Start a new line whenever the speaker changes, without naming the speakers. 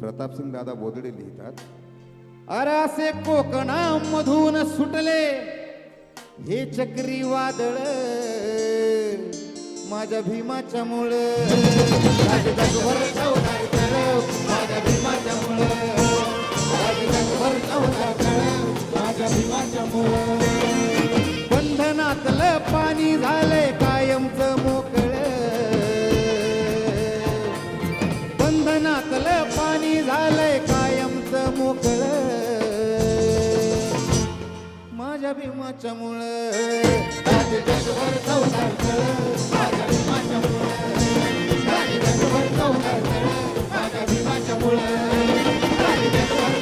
प्रतापसिंग दादा बोदडे लिहितात
अरे असे कोकणामधून सुटले हे चक्री वादळ माझ्या भीमाच्या मुळ. माझ्या भीमाच्या मुळ माझ्या भीमाच्या मुळ बंधनातलं पाणी झालंय माझ्या भीमाच्या मुळे